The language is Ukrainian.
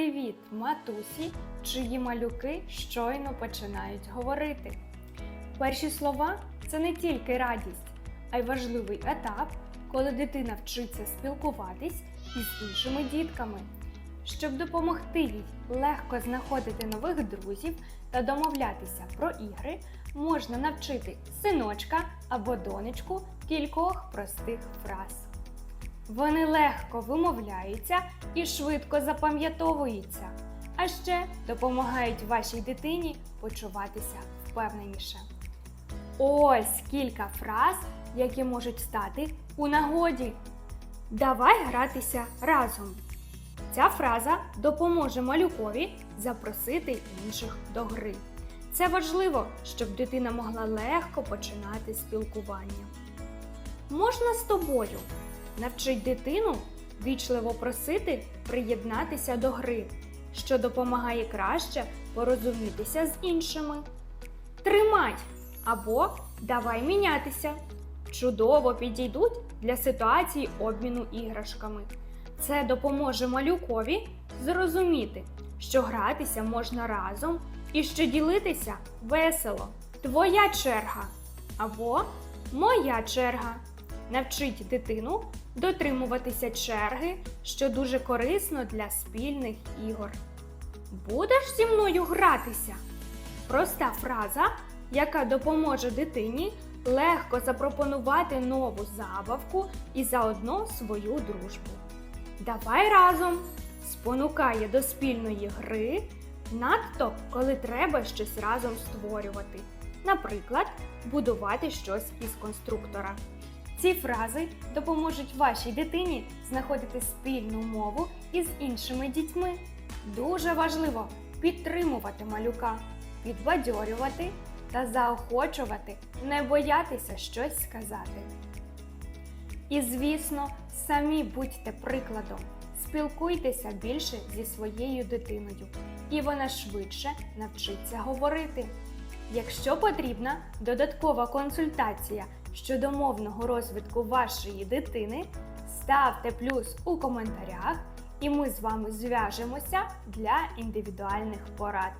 Привіт, матусі, чиї малюки щойно починають говорити. Перші слова це не тільки радість, а й важливий етап, коли дитина вчиться спілкуватись із іншими дітками. Щоб допомогти їй легко знаходити нових друзів та домовлятися про ігри, можна навчити синочка або донечку кількох простих фраз. Вони легко вимовляються і швидко запам'ятовуються, а ще допомагають вашій дитині почуватися впевненіше. Ось кілька фраз, які можуть стати у нагоді. Давай гратися разом. Ця фраза допоможе малюкові запросити інших до гри. Це важливо, щоб дитина могла легко починати спілкування. Можна з тобою навчить дитину вічливо просити приєднатися до гри, що допомагає краще порозумітися з іншими. Тримай або давай мінятися. Чудово підійдуть для ситуації обміну іграшками. Це допоможе малюкові зрозуміти, що гратися можна разом і що ділитися весело. Твоя черга або моя черга. Навчить дитину дотримуватися черги, що дуже корисно для спільних ігор. Будеш зі мною гратися? Проста фраза, яка допоможе дитині легко запропонувати нову забавку і заодно свою дружбу. Давай разом спонукає до спільної гри, надто коли треба щось разом створювати, наприклад, будувати щось із конструктора. Ці фрази допоможуть вашій дитині знаходити спільну мову із іншими дітьми. Дуже важливо підтримувати малюка, підбадьорювати та заохочувати, не боятися щось сказати. І, звісно, самі будьте прикладом. Спілкуйтеся більше зі своєю дитиною, і вона швидше навчиться говорити. Якщо потрібна додаткова консультація щодо мовного розвитку вашої дитини, ставте плюс у коментарях, і ми з вами зв'яжемося для індивідуальних порад.